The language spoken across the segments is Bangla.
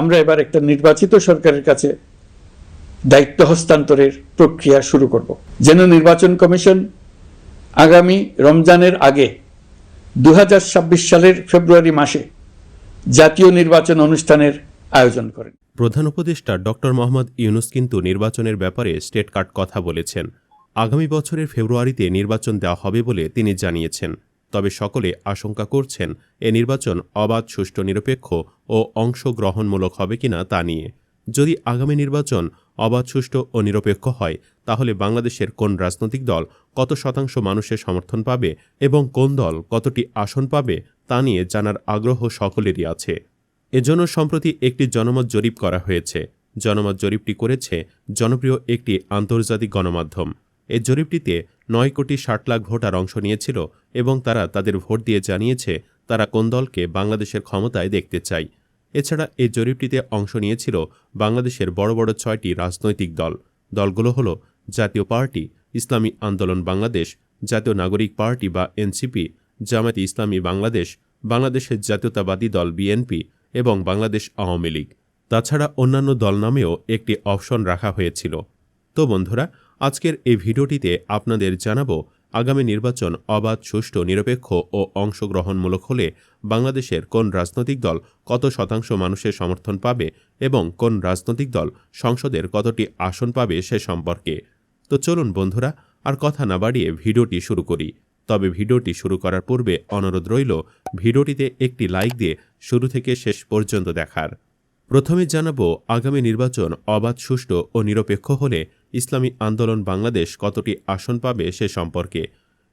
আমরা এবার একটা নির্বাচিত সরকারের কাছে দায়িত্ব হস্তান্তরের প্রক্রিয়া শুরু করব। যেন নির্বাচন কমিশন আগামী রমজানের আগে দু হাজার ছাব্বিশ সালের ফেব্রুয়ারি মাসে জাতীয় নির্বাচন অনুষ্ঠানের আয়োজন করেন। প্রধান উপদেষ্টা ডক্টর মোহাম্মদ ইউনুস কিন্তু নির্বাচনের ব্যাপারে স্টেট কার্ড কথা বলেছেন। আগামী বছরের ফেব্রুয়ারিতে নির্বাচন দেওয়া হবে বলে তিনি জানিয়েছেন। তবে সকলে আশঙ্কা করছেন এ নির্বাচন অবাধ, সুষ্ঠু, নিরপেক্ষ ও অংশগ্রহণমূলক হবে কিনা তা নিয়ে। যদি আগামী নির্বাচন অবাধ, সুষ্ঠু ও নিরপেক্ষ হয়, তাহলে বাংলাদেশের কোন রাজনৈতিক দল কত শতাংশ মানুষের সমর্থন পাবে এবং কোন দল কতটি আসন পাবে তা নিয়ে জানার আগ্রহ সকলেরই আছে। এজন্য সম্প্রতি একটি জনমত জরিপ করা হয়েছে। জনমত জরিপটি করেছে জনপ্রিয় একটি আন্তর্জাতিক গণমাধ্যম। এই জরিপটিতে নয় কোটি ষাট লাখ ভোটার অংশ নিয়েছিল এবং তারা তাদের ভোট দিয়ে জানিয়েছে তারা কোন দলকে বাংলাদেশের ক্ষমতায় দেখতে চায়। এছাড়া এই জরিপটিতে অংশ নিয়েছিল বাংলাদেশের বড় বড় ছয়টি রাজনৈতিক দল। দলগুলো হলো জাতীয় পার্টি, ইসলামী আন্দোলন বাংলাদেশ, জাতীয় নাগরিক পার্টি বা এনসিপি, জামায়াতে ইসলামী বাংলাদেশ, বাংলাদেশের জাতীয়তাবাদী দল বিএনপি এবং বাংলাদেশ আওয়ামী লীগ। তাছাড়া অন্যান্য দল নামেও একটি অপশন রাখা হয়েছিল। তো বন্ধুরা আজকের এই ভিডিওটিতে আপনাদের জানাব, আগামী নির্বাচন অবাধ, সুষ্ঠু, নিরপেক্ষ ও অংশগ্রহণমূলক হলে বাংলাদেশের কোন রাজনৈতিক দল কত শতাংশ মানুষের সমর্থন পাবে এবং কোন রাজনৈতিক দল সংসদের কতটি আসন পাবে সে সম্পর্কে। তো চলুন বন্ধুরা, আর কথা না বাড়িয়ে ভিডিওটি শুরু করি। তবে ভিডিওটি শুরু করার পূর্বে অনুরোধ রইল, ভিডিওটিতে একটি লাইক দিয়ে শুরু থেকে শেষ পর্যন্ত দেখার। প্রথমে জানাব, আগামী নির্বাচন অবাধ, সুষ্ঠু ও নিরপেক্ষ হলে ইসলামী আন্দোলন বাংলাদেশ কতটি আসন পাবে সে সম্পর্কে।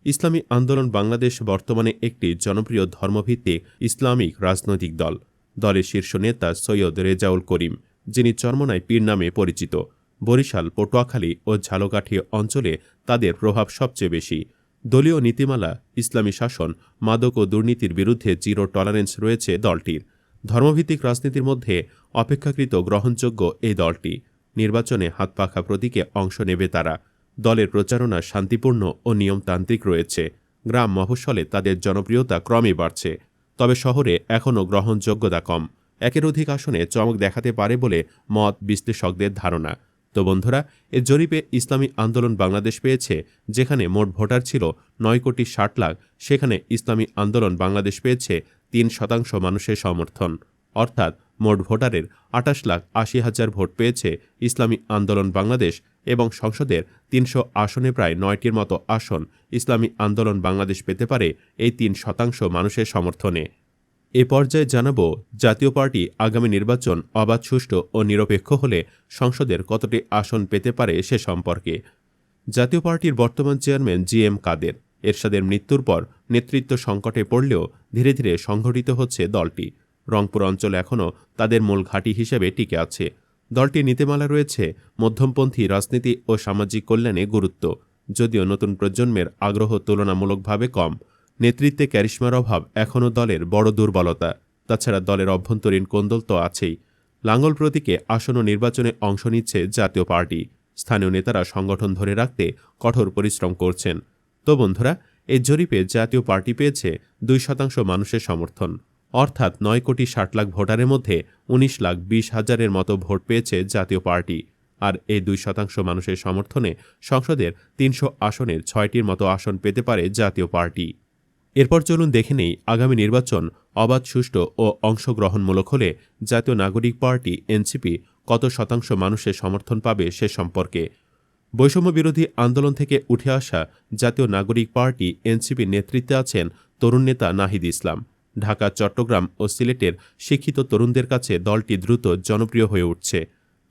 ইসলামী আন্দোলন বাংলাদেশ বর্তমানে একটি জনপ্রিয় ধর্মভিত্তিক ইসলামিক রাজনৈতিক দল। দলের শীর্ষ নেতা সৈয়দ রেজাউল করিম, যিনি চর্মনায় পীর নামে পরিচিত। বরিশাল, পটুয়াখালী ও ঝালকাঠি অঞ্চলে তাদের প্রভাব সবচেয়ে বেশি। দলীয় নীতিমালা, ইসলামী শাসন, মাদক ও দুর্নীতির বিরুদ্ধে জিরো টলারেন্স রয়েছে দলটির। ধর্মভিত্তিক রাজনীতির মধ্যে অপেক্ষাকৃত গ্রহণযোগ্য এই দলটি। নির্বাচনে হাতপাখা প্রতীকে অংশ নেবে তারা। দলের প্রচারণা শান্তিপূর্ণ ও নিয়মতান্ত্রিক রয়েছে। গ্রাম মফস্বলে তাদের জনপ্রিয়তা ক্রমে বাড়ছে। তবে শহরে এখনও গ্রহণযোগ্যতা কম। একের অধিক আসনে চমক দেখাতে পারে বলে মত বিশ্লেষকদের ধারণা। তো বন্ধুরা, এর জরিপে ইসলামী আন্দোলন বাংলাদেশ পেয়েছে, যেখানে মোট ভোটার ছিল নয় কোটি ষাট লাখ। সেখানে ইসলামী আন্দোলন বাংলাদেশ পেয়েছে তিন শতাংশ মানুষের সমর্থন। অর্থাৎ মোট ভোটারের আটাশ লাখ আশি হাজার ভোট পেয়েছে ইসলামী আন্দোলন বাংলাদেশ এবং সংসদের তিনশো আসনে প্রায় নয়টির মতো আসন ইসলামী আন্দোলন বাংলাদেশ পেতে পারে এই তিন শতাংশ মানুষের সমর্থনে। এ পর্যায়ে জানাব, জাতীয় পার্টি আগামী নির্বাচন অবাধ, সুষ্ঠু ও নিরপেক্ষ হলে সংসদের কতটি আসন পেতে পারে সে সম্পর্কে। জাতীয় পার্টির বর্তমান চেয়ারম্যান জি এম কাদের। এরশাদের মৃত্যুর পর নেতৃত্ব সংকটে পড়লেও ধীরে ধীরে সংঘটিত হচ্ছে দলটি। রংপুর অঞ্চল এখনও তাদের মূল ঘাঁটি হিসেবে টিকে আছে। দলটির নীতিমালা রয়েছে মধ্যমপন্থী রাজনীতি ও সামাজিক কল্যাণে গুরুত্ব। যদিও নতুন প্রজন্মের আগ্রহ তুলনামূলকভাবে কম নেতৃত্বে ক্যারিশমার অভাব এখনও দলের বড় দুর্বলতা। তাছাড়া দলের অভ্যন্তরীণ কোন্দল তো আছেই। লাঙ্গল প্রতীকে আসন্ন নির্বাচনে অংশ নিচ্ছে জাতীয় পার্টি। স্থানীয় নেতারা সংগঠন ধরে রাখতে কঠোর পরিশ্রম করছেন। তো বন্ধুরা এই জরিপে জাতীয় পার্টি পেয়েছে দুই শতাংশ মানুষের সমর্থন। অর্থাৎ নয় কোটি ষাট লাখ ভোটারের মধ্যে ১৯ লাখ বিশ হাজারের মতো ভোট পেয়েছে জাতীয় পার্টি। আর এই দুই শতাংশ মানুষের সমর্থনে সংসদের তিনশো আসনের ছয়টির মতো আসন পেতে পারে জাতীয় পার্টি। এরপর চলুন দেখে নেই আগামী নির্বাচন অবাধ, সুষ্ঠু ও অংশগ্রহণমূলক হলে জাতীয় নাগরিক পার্টি, এনসিপি কত শতাংশ মানুষের সমর্থন পাবে সে সম্পর্কে। বৈষম্য বিরোধী আন্দোলন থেকে উঠে আসা জাতীয় নাগরিক পার্টি এনসিপির নেতৃত্বে আছেন তরুণ নেতা নাহিদ ইসলাম। ঢাকা, চট্টগ্রাম ও সিলেটের শিক্ষিত তরুণদের কাছে দলটি দ্রুত জনপ্রিয় হয়ে উঠছে।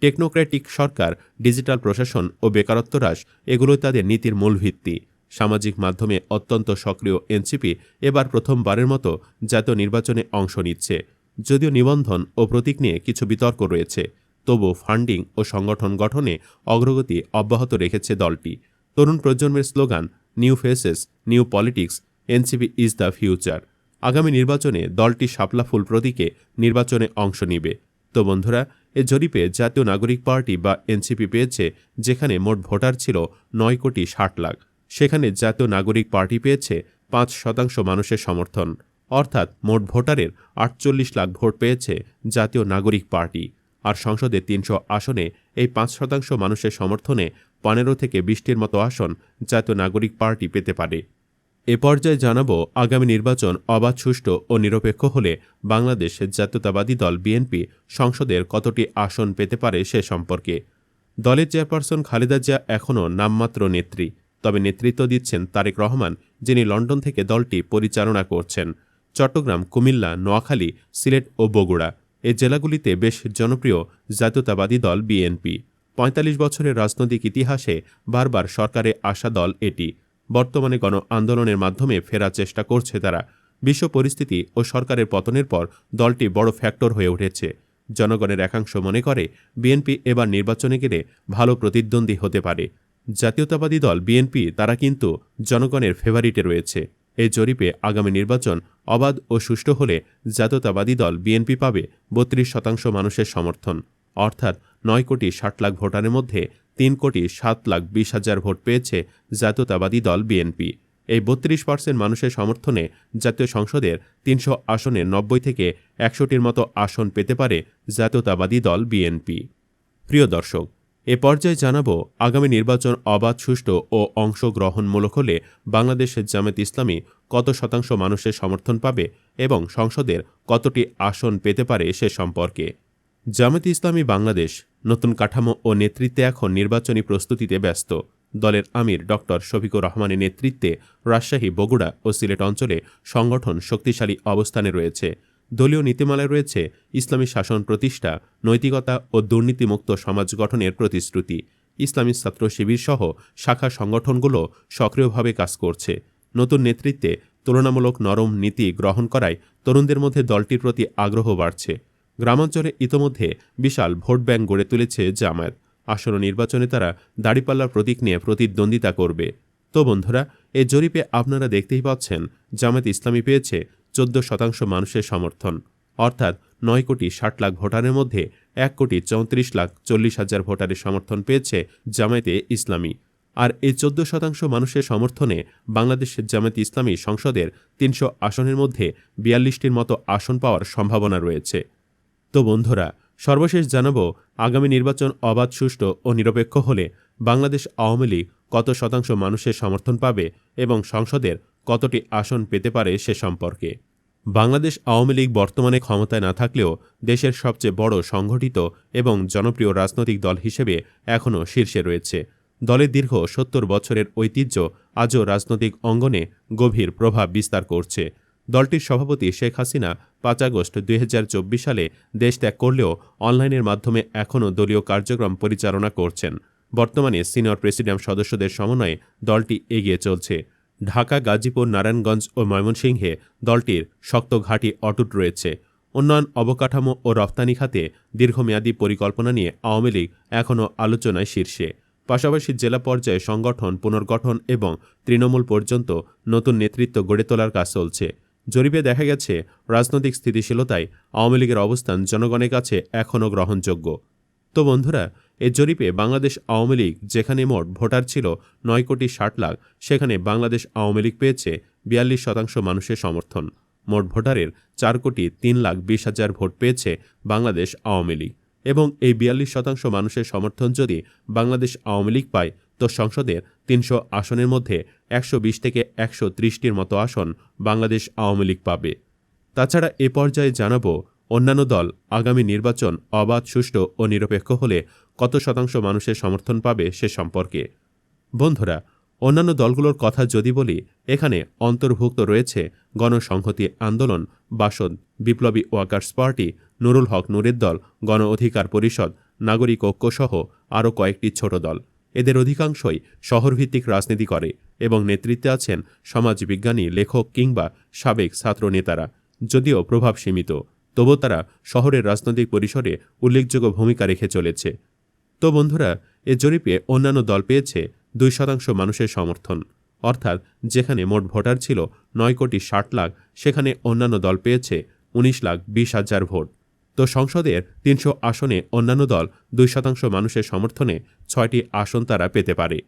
টেকনোক্র্যাটিক সরকার, ডিজিটাল প্রশাসন ও বেকারত্ব হ্রাস, এগুলোই তাদের নীতির মূল ভিত্তি। সামাজিক মাধ্যমে অত্যন্ত সক্রিয় এনসিপি এবার প্রথমবারের মতো জাতীয় নির্বাচনে অংশ নিচ্ছে। যদিও নিবন্ধন ও প্রতীক নিয়ে কিছু বিতর্ক রয়েছে তবু ফান্ডিং ও সংগঠন গঠনে অগ্রগতি অব্যাহত রেখেছে দলটি। তরুণ প্রজন্মের slogan, new faces, new politics, NCP is the future. আগামী নির্বাচনে দলটি শাপলা ফুল প্রতীকে নির্বাচনে অংশ নিবে। তো বন্ধুরা, এ জরিপে জাতীয় নাগরিক পার্টি বা এনসিপি পেয়েছে, যেখানে মোট ভোটার ছিল নয় কোটি ষাট লাখ। সেখানে জাতীয় নাগরিক পার্টি পেয়েছে পাঁচ শতাংশ মানুষের সমর্থন। অর্থাৎ মোট ভোটারের আটচল্লিশ লাখ ভোট পেয়েছে জাতীয় নাগরিক পার্টি। আর সংসদে তিনশো আসনে এই পাঁচ শতাংশ মানুষের সমর্থনে পনেরো থেকে বিশটির মতো আসন জাতীয় নাগরিক পার্টি পেতে পারে। এ পর্যায়ে জানাব, আগামী নির্বাচন অবাধ, সুষ্ঠু ও নিরপেক্ষ হলে বাংলাদেশ জাতীয়তাবাদী দল বিএনপি সংসদের কতটি আসন পেতে পারে সে সম্পর্কে। দলের চেয়ারপারসন খালেদা জিয়া এখনও নামমাত্র নেত্রী। তবে নেতৃত্ব দিচ্ছেন তারেক রহমান, যিনি লন্ডন থেকে দলটি পরিচালনা করছেন। চট্টগ্রাম, কুমিল্লা, নোয়াখালী, সিলেট ও বগুড়া এ জেলাগুলিতে বেশ জনপ্রিয় জাতীয়তাবাদী দল বিএনপি। পঁয়তাল্লিশ বছরের রাজনৈতিক ইতিহাসে বারবার সরকারে আসা দল এটি। বর্তমানে গণ আন্দোলনের মাধ্যমে ফেরার চেষ্টা করছে তারা। বিশ্ব পরিস্থিতি ও সরকারের পতনের পর দলটি বড় ফ্যাক্টর হয়ে উঠেছে। জনগণের একাংশ মনে করে, বিএনপি এবার নির্বাচনে গেলে ভালো প্রতিদ্বন্দ্বী হতে পারে। জাতীয়তাবাদী দল বিএনপি, তারা কিন্তু জনগণের ফেভারিটে রয়েছে। এই জরিপে আগামী নির্বাচন অবাধ ও সুষ্ঠু হলে জাতীয়তাবাদী দল বিএনপি পাবে বত্রিশ শতাংশ মানুষের সমর্থন। অর্থাৎ নয় কোটি ষাট লাখ ভোটারের মধ্যে তিন কোটি সাত লাখ বিশ হাজার ভোট পেয়েছে জাতীয়তাবাদী দল বিএনপি। এই বত্রিশ পার্সেন্ট মানুষের সমর্থনে জাতীয় সংসদের তিনশো আসনের নব্বই থেকে একশোটির মতো আসন পেতে পারে জাতীয়তাবাদী দল বিএনপি। প্রিয় দর্শক এ পর্যায়ে জানাব, আগামী নির্বাচন অবাধ, সুষ্ঠু ও অংশগ্রহণমূলক হলে বাংলাদেশের জামাত ইসলামী কত শতাংশ মানুষের সমর্থন পাবে এবং সংসদের কতটি আসন পেতে পারে সে সম্পর্কে। জামাত ইসলামী বাংলাদেশ নতুন কাঠামো ও নেতৃত্বে এখন নির্বাচনী প্রস্তুতিতে ব্যস্ত। দলের আমির ডক্টর শফিকুর রহমানের নেতৃত্বে রাজশাহী, বগুড়া ও সিলেট অঞ্চলে সংগঠন শক্তিশালী অবস্থানে রয়েছে। দলীয় নীতিমালায় রয়েছে ইসলামী শাসন প্রতিষ্ঠা, নৈতিকতা ও দুর্নীতিমুক্ত সমাজ গঠনের প্রতিশ্রুতি। ইসলামী ছাত্র শিবির সহ শাখা সংগঠনগুলো সক্রিয়ভাবে কাজ করছে। নতুন নেতৃত্বে তুলনামূলক নরম নীতি গ্রহণ করায় তরুণদের মধ্যে দলটির প্রতি আগ্রহ বাড়ছে। গ্রামাঞ্চলে ইতোমধ্যে বিশাল ভোট ব্যাংক গড়ে তুলেছে জামায়াত। আসন্ন নির্বাচনে তারা দাড়িপাল্লার প্রতীক নিয়ে প্রতিদ্বন্দ্বিতা করবে। তো বন্ধুরা, এ জরিপে আপনারা দেখতেই পাচ্ছেন, জামায়াত ইসলামী পেয়েছে চোদ্দ শতাংশ মানুষের সমর্থন। অর্থাৎ নয় কোটি ষাট লাখ ভোটারের মধ্যে এক কোটি চৌত্রিশ লাখ চল্লিশ হাজার ভোটারের সমর্থন পেয়েছে জামায়াতে ইসলামী। আর এই চোদ্দ শতাংশ মানুষের সমর্থনে বাংলাদেশের জামায়াত ইসলামী সংসদের তিনশো আসনের মধ্যে বিয়াল্লিশটির মতো আসন পাওয়ার সম্ভাবনা রয়েছে। তো বন্ধুরা, সর্বশেষ জানাব, আগামী নির্বাচন অবাধ, সুষ্ঠু ও নিরপেক্ষ হলে বাংলাদেশ আওয়ামী লীগ কত শতাংশ মানুষের সমর্থন পাবে এবং সংসদের কতটি আসন পেতে পারে সে সম্পর্কে। বাংলাদেশ আওয়ামী লীগ বর্তমানে ক্ষমতায় না থাকলেও দেশের সবচেয়ে বড় সংগঠিত এবং জনপ্রিয় রাজনৈতিক দল হিসেবে এখনও শীর্ষে রয়েছে। দলের দীর্ঘ সত্তর বছরের ঐতিহ্য আজও রাজনৈতিক অঙ্গনে গভীর প্রভাব বিস্তার করছে। দলটির সভাপতি শেখ হাসিনা পাঁচ আগস্ট দুই হাজার চব্বিশ সালে দেশ ত্যাগ করলেও অনলাইনের মাধ্যমে এখনও দলীয় কার্যক্রম পরিচালনা করছেন। বর্তমানে সিনিয়র প্রেসিডেন্ট সদস্যদের সমন্বয়ে দলটি এগিয়ে চলছে। ঢাকা, গাজীপুর, নারায়ণগঞ্জ ও ময়মনসিংহে দলটির শক্ত ঘাঁটি অটুট রয়েছে। উন্নয়ন, অবকাঠামো ও রপ্তানি খাতে দীর্ঘমেয়াদী পরিকল্পনা নিয়ে আওয়ামী লীগ এখনও আলোচনায় শীর্ষে। পাশাপাশি জেলা পর্যায়ে সংগঠন পুনর্গঠন এবং তৃণমূল পর্যন্ত নতুন নেতৃত্ব গড়ে তোলার কাজ চলছে। জরিপে দেখা গেছে, রাজনৈতিক স্থিতিশীলতায় আওয়ামী লীগের অবস্থান জনগণের কাছে এখনও গ্রহণযোগ্য। তো বন্ধুরা এ জরিপে বাংলাদেশ আওয়ামী লীগ, যেখানে মোট ভোটার ছিল নয় কোটি ষাট লাখ, সেখানে বাংলাদেশ আওয়ামী লীগ পেয়েছে বিয়াল্লিশ শতাংশ মানুষের সমর্থন। মোট ভোটারের চার কোটি তিন লাখ বিশ হাজার ভোট পেয়েছে বাংলাদেশ আওয়ামী লীগ। এবং এই বিয়াল্লিশ শতাংশ মানুষের সমর্থন যদি বাংলাদেশ আওয়ামী লীগ পায়, তো সংসদের তিনশো আসনের মধ্যে একশো বিশ থেকে একশো ত্রিশটির মতো আসন বাংলাদেশ আওয়ামী লীগ পাবে। তাছাড়া এ পর্যায়ে জানাব, অন্যান্য দল আগামী নির্বাচন অবাধ, সুষ্ঠু ও নিরপেক্ষ হলে কত শতাংশ মানুষের সমর্থন পাবে সে সম্পর্কে। বন্ধুরা, অন্যান্য দলগুলোর কথা যদি বলি, এখানে অন্তর্ভুক্ত রয়েছে গণসংহতি আন্দোলন, বাসদ, বিপ্লবী ওয়ার্কার্স পার্টি, নুরুল হক নুরের দল, গণ অধিকার পরিষদ, নাগরিক ঐক্যসহ আরও কয়েকটি ছোট দল। এদের অধিকাংশই শহরভিত্তিক রাজনীতি করে এবং নেতৃত্বে আছেন সমাজবিজ্ঞানী, লেখক কিংবা সাবেক ছাত্র নেতারা যদিও প্রভাব সীমিত। তবু তারা শহরের রাজনৈতিক পরিসরে উল্লেখযোগ্য ভূমিকা রেখে চলেছে। তো বন্ধুরা, এ জরিপে অন্যান্য দল পেয়েছে দুই শতাংশ মানুষের সমর্থন। অর্থাৎ যেখানে মোট ভোটার ছিল নয় কোটি ষাট লাখ, সেখানে অন্যান্য দল পেয়েছে উনিশ লাখ বিশ হাজার ভোট। তো সংসদের তিনশো আসনে অন্যান্য দল দুই শতাংশ মানুষের সমর্থনে ছয়টি আসন তারা পেতে পারে।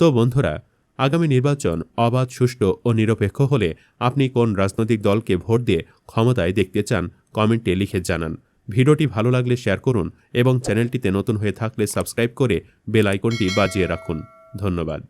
তো বন্ধুরা, আগামী নির্বাচন অবাধ, সুষ্ঠু ও নিরপেক্ষ হলে আপনি কোন রাজনৈতিক দলকে ভোট দিয়ে ক্ষমতায় দেখতে চান, কমেন্টে লিখে জানান। ভিডিওটি ভালো লাগলে শেয়ার করুন এবং চ্যানেলটিতে নতুন হয়ে থাকলে সাবস্ক্রাইব করে বেল আইকনটি বাজিয়ে রাখুন। ধন্যবাদ।